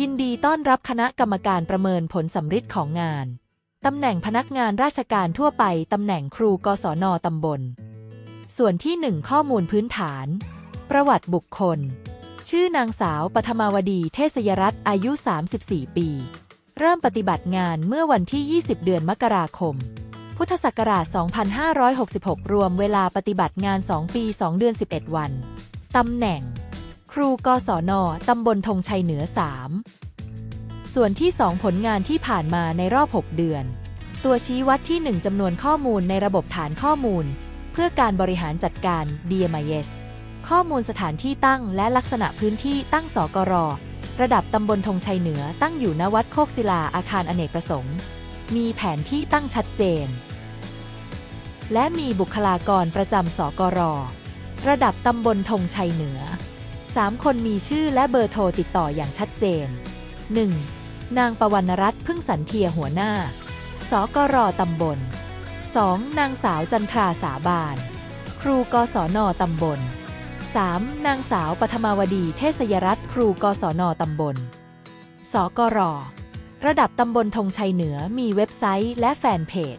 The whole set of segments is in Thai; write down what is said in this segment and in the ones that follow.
ยินดีต้อนรับคณะกรรมการประเมินผลสำฤทธิ์ของงาน ตำแหน่งพนักงานราชการทั่วไป ตำแหน่งครูกศนตำบล ส่วนที่ 1 ข้อมูลพื้นฐาน ประวัติบุคคล ชื่อนางสาวปฐมาวดีเทศยรัตน์อายุ 34 ปี เริ่มปฏิบัติงานเมื่อวันที่ 20 เดือนมกราคม พุทธศักราช 2566 รวมเวลาปฏิบัติงาน 2 ปี 2 เดือน 11 วัน ตำแหน่ง ครูกศนตำบลธงชัยเหนือ 3 ส่วนที่ 2 ผลงานที่ผ่านมาในรอบ 6 เดือน ตัวชี้วัดที่ 1จำนวนข้อมูลในระบบฐานข้อมูล เพื่อการบริหารจัดการ DMIS ข้อมูลสถานที่ตั้งและลักษณะพื้นที่ตั้งสกร ระดับตำบลธงชัยเหนือตั้งอยู่ณวัดโคกศิลาอาคารอเนกประสงค์ มีแผนที่ตั้งชัดเจน และมีบุคลากรประจำสกร ระดับตำบลธงชัยเหนือ 3 คนมีชื่อและเบอร์โทรติดต่ออย่างชัดเจน 1. นางประวรรณรัตน์พึ่งสันเทียหัวหน้า สกรตำบล 2. นางสาวจันทราสาบาน ครูกศนตำบล 3. นางสาวปฐมาวดีเทศยรัตน์ครูกศนตำบล สกร ระดับตำบลธงชัยเหนือมีเว็บไซต์และแฟนเพจ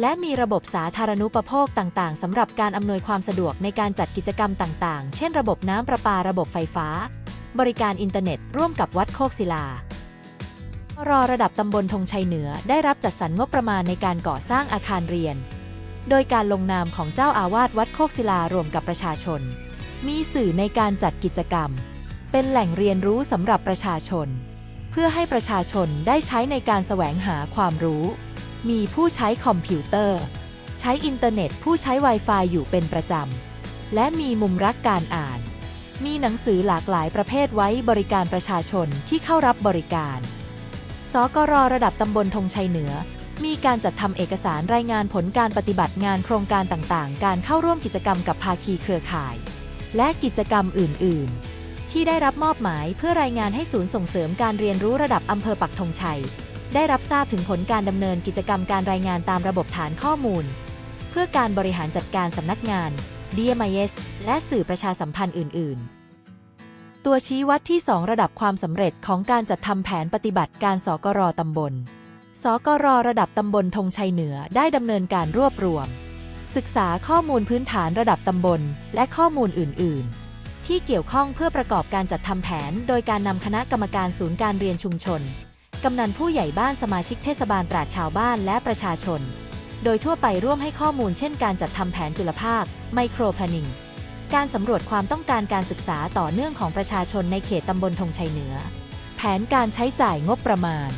และมีระบบสาธารณูปโภคต่าง ๆสำหรับการอำนวยความสะดวกในการจัดกิจกรรมต่างๆ เช่นระบบน้ำประปาระบบไฟฟ้า บริการอินเทอร์เน็ต ร่วมกับวัดโคกศิลารอระดับตำบลธงชัยเหนือได้รับจัดสรรงบประมาณในการก่อสร้างอาคารเรียน โดยการลงนามของเจ้าอาวาสวัดโคกศิลารวมกับประชาชน มีสื่อในการจัดกิจกรรม เป็นแหล่งเรียนรู้สำหรับประชาชน เพื่อให้ประชาชนได้ใช้ในการแสวงหาความรู้ มีผู้ใช้คอมพิวเตอร์ ใช้อินเทอร์เน็ตผู้ใช้ Wi-Fi อยู่เป็นประจำ และมีมุมรักการอ่าน มีหนังสือหลากหลายประเภทไว้บริการประชาชนที่เข้ารับบริการ สกรระดับตำบลธงชัยเหนือ มีการจัดทำเอกสารรายงานผลการปฏิบัติงานโครงการต่างๆ การเข้าร่วมกิจกรรมกับภาคีเครือข่าย และกิจกรรมอื่น ๆ ที่ได้รับมอบหมายเพื่อรายงานให้ศูนย์ส่งเสริมการเรียนรู้ระดับอำเภอปักธงชัย ได้รับทราบถึงผลการดำเนินกิจกรรมการรายงานตามระบบฐานข้อมูล เพื่อการบริหารจัดการสำนักงาน DMIS และสื่อประชาสัมพันธ์อื่น ๆ ตัวชี้วัดที่ 2 ระดับความสำเร็จของการจัดทำแผนปฏิบัติการสกรตำบล สกรระดับตำบลธงชัยเหนือได้ดำเนินการรวบรวม ศึกษาข้อมูลพื้นฐานระดับตำบล และข้อมูลอื่น ๆ ที่เกี่ยวข้องเพื่อประกอบการจัดทำแผน โดยการนำคณะกรรมการศูนย์การเรียนชุมชน กำนันผู้ใหญ่บ้านสมาชิกเทศบาลตราดชาวบ้านและประชาชน โดยทั่วไปร่วมให้ข้อมูลเช่นการจัดทำแผนจุลภาค ไมโครพนิงการสำรวจความต้องการการศึกษาต่อเนื่องของประชาชนในเขตตำบลธงชัยเหนือ แผนการใช้จ่ายงบประมาณ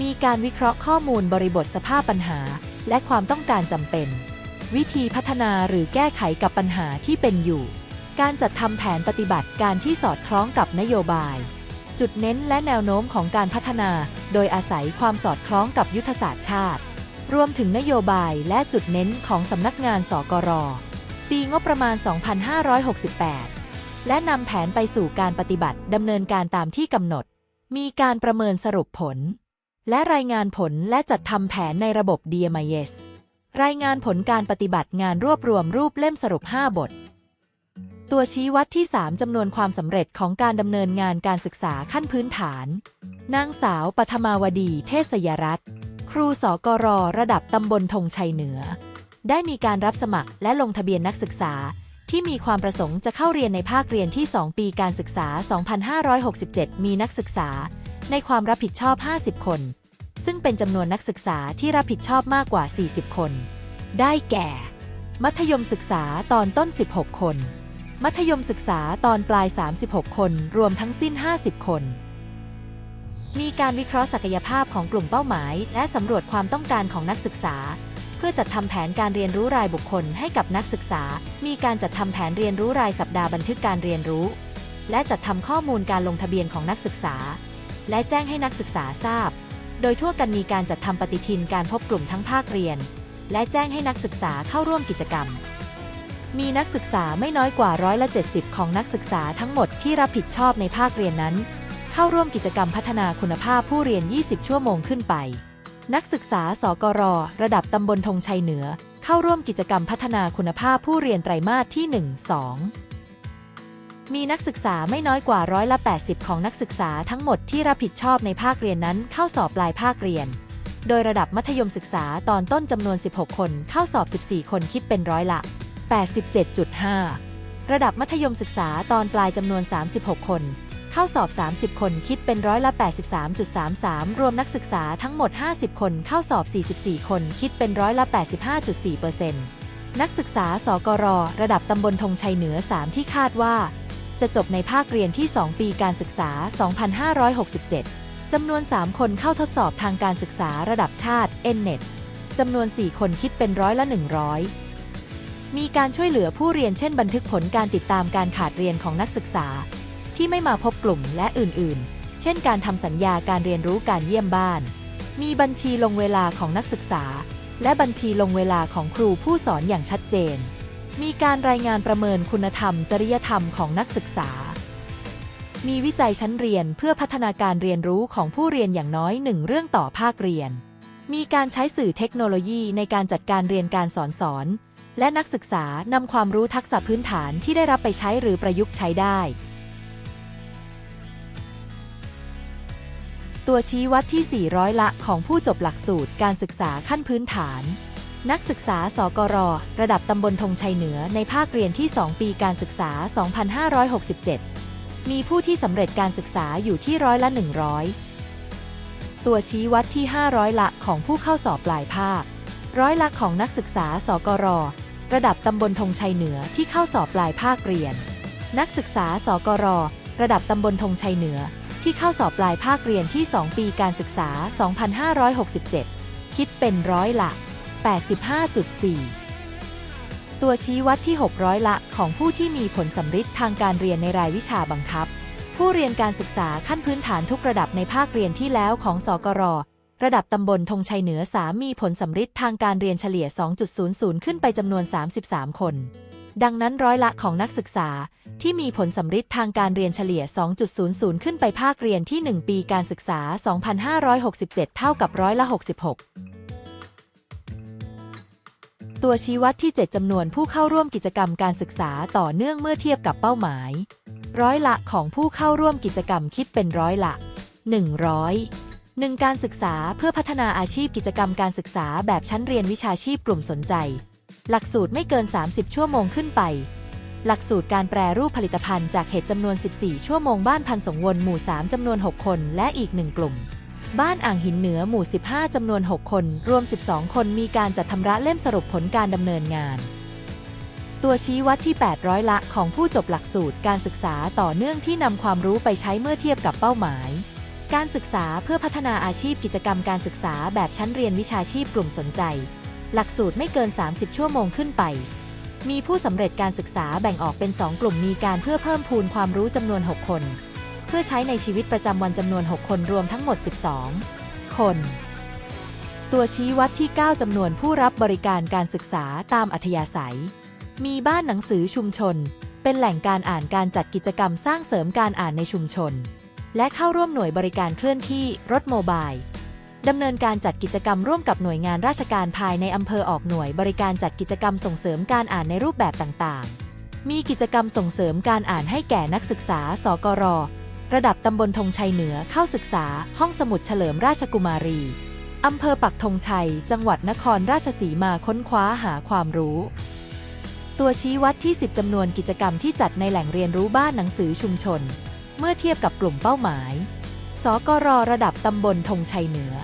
มีการวิเคราะห์ข้อมูลบริบทสภาพปัญหา และความต้องการจำเป็น วิธีพัฒนาหรือแก้ไขกับปัญหาที่เป็นอยู่ การจัดทำแผนปฏิบัติการที่สอดคล้องกับนโยบาย จุดเน้นและแนวโน้มของการพัฒนา โดยอาศัยความสอดคล้องกับยุทธศาสตร์ชาติ รวมถึงนโยบายและจุดเน้นของสำนักงานสกร ปีงบประมาณ 2568 และนำแผนไปสู่การปฏิบัติดำเนินการตามที่กำหนด มีการประเมินสรุปผล และรายงานผลและจัดทำแผนในระบบ DMIS รายงานผลการปฏิบัติงานรวบรวมรูปเล่มสรุป 5 บท ตัวชี้วัดที่ 3 จำนวนความสำเร็จของการดำเนินงานการศึกษาขั้นพื้นฐาน นางสาวปฐมาวดี เทศยรัตน์ครูสกรระดับตำบลธงชัยเหนือ ได้มีการรับสมัครและลงทะเบียนนักศึกษา ที่มีความประสงค์จะเข้าเรียนในภาคเรียนที่ 2 ปีการศึกษา 2567 มีนักศึกษา ในความรับผิดชอบ 50 คน ซึ่งเป็นจำนวนนักศึกษาที่รับผิดชอบมากกว่า 40 คน ได้แก่ มัธยมศึกษาตอนต้น 16 คน มัธยมศึกษาตอนปลาย 36 คน รวมทั้งสิ้น 50 คน มีการวิเคราะห์ศักยภาพของกลุ่มเป้าหมาย และสำรวจความต้องการของนักศึกษา เพื่อจัดทำแผนการเรียนรู้รายบุคคลให้กับนักศึกษา มีการจัดทำแผนเรียนรู้รายสัปดาห์บันทึกการเรียนรู้ และจัดทำข้อมูลการลงทะเบียนของนักศึกษา และแจ้งให้นักศึกษาทราบ โดยทั่วกันมีการจัดทำปฏิทินการพบกลุ่มทั้งภาคเรียน และแจ้งให้นักศึกษาเข้าร่วมกิจกรรม มีนักศึกษาไม่น้อยกว่าร้อยละ70 ของนักศึกษาทั้งหมดที่รับผิดชอบในภาคเรียนนั้น เข้าร่วมกิจกรรมพัฒนาคุณภาพผู้เรียน 20 ชั่วโมงขึ้นไป นักศึกษาสกร ระดับตำบลธงชัยเหนือ เข้าร่วมกิจกรรมพัฒนาคุณภาพผู้เรียนไตรมาสที่ 1 2มีนักศึกษาไม่น้อยกว่าร้อยละ 80 ของนักศึกษาทั้งหมดที่รับผิดชอบในภาคเรียนนั้นเข้าสอบปลายภาคเรียน โดยระดับมัธยมศึกษาตอนต้นจำนวน 16 คนเข้าสอบ 14 คนคิดเป็นร้อยละ 87.5 ระดับมัธยมศึกษาตอนปลายจำนวน 36 คน เข้าสอบ 30 คนคิดเป็นร้อยละ 83.33 รวมนักศึกษาทั้งหมด 50 คนเข้าสอบ 44 คนคิดเป็นร้อยละ 85.4%นักศึกษาสกร ระดับตำบลธงชัยเหนือ 3 ที่คาดว่า จะจบในภาคเรียนที่ 2 ปีการศึกษา 2567 จำนวน 3 คนเข้าทดสอบทางการศึกษาระดับชาติ NNET จำนวน 4 คนคิดเป็นร้อยละ 100 มีการช่วยเหลือผู้เรียนเช่นบันทึกผลการติดตามการขาดเรียนของนักศึกษา ที่ไม่มาพบกลุ่มและอื่นๆ เช่นการทำสัญญาการเรียนรู้การเยี่ยมบ้าน มีบัญชีลงเวลาของนักศึกษา และบัญชีลงเวลาของครูผู้สอนอย่างชัดเจน มีการรายงานประเมินคุณธรรม จริยธรรมของนักศึกษา มีวิจัยชั้นเรียนเพื่อพัฒนาการเรียนรู้ของผู้เรียนอย่างน้อยหนึ่งเรื่องต่อภาคเรียน มีการใช้สื่อเทคโนโลยีในการจัดการเรียนการสอนสอน และนักศึกษานำความรู้ทักษะพื้นฐานที่ได้รับไปใช้หรือประยุกต์ใช้ได้ ตัวชี้วัดที่ 400 ละของผู้จบหลักสูตรการศึกษาขั้นพื้นฐาน นักศึกษาสกร ระดับตำบลธงชัยเหนือในภาคเรียนที่ 2 ปีการศึกษา 2567 มีผู้ที่สำเร็จการศึกษาอยู่ที่ร้อยละ 100 ตัวชี้วัดที่ 500 ละของผู้เข้าสอบปลายภาคร้อยละของนักศึกษา สกร ระดับตำบลธงชัยเหนือที่เข้าสอบปลายภาคเรียน นักศึกษาสกร ระดับตำบลธงชัยเหนือ ที่เข้าสอบปลายภาคเรียนที่ 2 ปีการศึกษา 2567 คิดเป็นร้อยละ 85.4 ตัวชี้วัดที่ 600 ละของผู้ที่มีผลสำฤทธิ์ทางการเรียนในรายวิชาบังคับ ผู้เรียนการศึกษาขั้นพื้นฐานทุกระดับในภาคเรียนที่แล้วของสกร ระดับตำบลธงชัยเหนือ3มีผลสำฤทธิ์ทางการเรียนเฉลี่ย 2.00 ขึ้นไปจำนวน 33 คน ดังนั้นร้อยละของนักศึกษาที่มีผลสำฤทธิ์ทางการเรียนเฉลี่ย 2.00 ขึ้นไปภาคเรียนที่ 1 ปีการศึกษา 2567 เท่ากับร้อยละ 66ตัวชี้วัดที่ 7 จำนวนผู้เข้าร่วมกิจกรรมการศึกษาต่อเนื่องเมื่อเทียบกับเป้าหมาย ร้อยละของผู้เข้าร่วมกิจกรรมคิดเป็นร้อยละ 100 หนึ่งการศึกษาเพื่อพัฒนาอาชีพกิจกรรมการศึกษาแบบชั้นเรียนวิชาชีพกลุ่มสนใจ หลักสูตรไม่เกิน 30 ชั่วโมงขึ้นไป หลักสูตรการแปรรูปผลิตภัณฑ์จากเห็ดจำนวน 14 ชั่วโมงบ้านพันสงวนหมู่ 3จำนวน 6 คนและอีก 1 กลุ่ม บ้านอ่างหินเหนือหมู่ 15จำนวน 6 คน รวม 12 คนมีการจัดทำระเล่มสรุปผลการดำเนินงาน ตัวชี้วัดที่ 800 ละของผู้จบหลักสูตรการศึกษาต่อเนื่องที่นำความรู้ไปใช้เมื่อเทียบกับเป้าหมาย การศึกษาเพื่อพัฒนาอาชีพกิจกรรมการศึกษาแบบชั้นเรียนวิชาชีพกลุ่มสนใจ หลักสูตรไม่เกิน 30 ชั่วโมงขึ้นไป มีผู้สำเร็จการศึกษาแบ่งออกเป็น 2 กลุ่มมีการเพื่อเพิ่มพูนความรู้จำนวน 6 คน เพื่อใช้ในชีวิตประจำวันจำนวน 6 คนรวมทั้งหมด 12 คน ตัวชี้วัดที่ 9จำนวนผู้รับบริการการศึกษาตามอัธยาศัย มีบ้านหนังสือชุมชน เป็นแหล่งการอ่านการจัดกิจกรรมสร้างเสริมการอ่านในชุมชน และเข้าร่วมหน่วยบริการเคลื่อนที่รถโมบายดำเนินการจัดกิจกรรมร่วมกับหน่วยงานราชการภายในอำเภอออกหน่วยบริการจัดกิจกรรมส่งเสริมการอ่านในรูปแบบต่างๆ มีกิจกรรมส่งเสริมการอ่านให้แก่นักศึกษา สกร ระดับตำบลธงชัยเหนือเข้าศึกษา ห้องสมุดเฉลิมราชกุมารีอำเภอปักธงชัย จังหวัดนครราชสีมาค้นคว้าหาความรู้ ตัวชี้วัดที่ 10จำนวนกิจกรรมที่จัดในแหล่งเรียนรู้บ้านหนังสือชุมชน เมื่อเทียบกับกลุ่มเป้าหมาย สกรระดับตำบลธงชัยเหนือ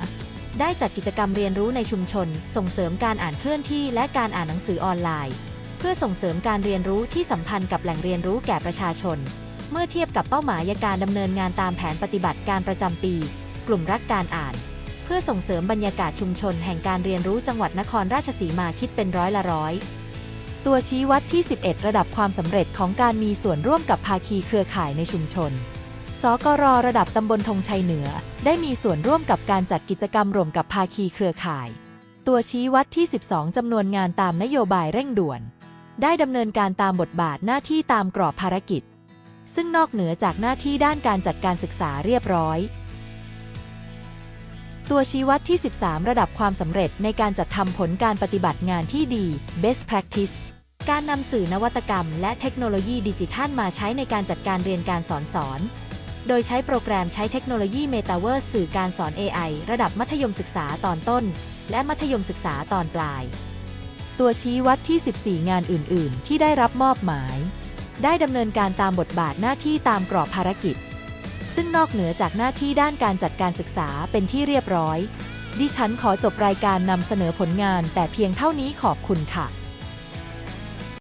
ได้จัดกิจกรรมเรียนรู้ในชุมชน ส่งเสริมการอ่านเคลื่อนที่และการอ่านหนังสือออนไลน์ เพื่อส่งเสริมการเรียนรู้ที่สัมพันธ์กับแหล่งเรียนรู้แก่ประชาชน เมื่อเทียบกับเป้าหมายการดำเนินงานตามแผนปฏิบัติการประจำปี กลุ่มรักการอ่าน เพื่อส่งเสริมบรรยากาศชุมชนแห่งการเรียนรู้จังหวัดนครราชสีมาคิดเป็นร้อยละร้อย ตัวชี้วัดที่ 11 ระดับความสำเร็จของการมีส่วนร่วมกับภาคีเครือข่ายในชุมชน สกรระดับตำบลธงชัยเหนือ ได้มีส่วนร่วมกับการจัดกิจกรรมรวมกับภาคีเครือข่าย ตัวชี้วัดที่ 12 จำนวนงานตามนโยบายเร่งด่วน ได้ดำเนินการตามบทบาทหน้าที่ตามกรอบภารกิจ ซึ่งนอกเหนือจากหน้าที่ด้านการจัดการศึกษาเรียบร้อยตัวชี้วัดที่ 13 ระดับความสำเร็จในการจัดทำผลการปฏิบัติงานที่ดี best practice การนำสื่อนวัตกรรม และเทคโนโลยีดิจิทัลมาใช้ในการจัดการเรียนการสอนสอน โดยใช้โปรแกรมใช้เทคโนโลยี Metaverse สื่อการสอน AI ระดับมัธยมศึกษาตอนต้น และมัธยมศึกษาตอนปลาย ตัวชี้วัดที่ 14 งานอื่น ๆ ที่ได้รับมอบหมาย ได้ดำเนินการตามบทบาทหน้าที่ตามกรอบภารกิจ ซึ่งนอกเหนือจากหน้าที่ด้านการจัดการศึกษาเป็นที่เรียบร้อย ดิฉันขอจบรายการนำเสนอผลงานแต่เพียงเท่านี้ขอบคุณค่ะ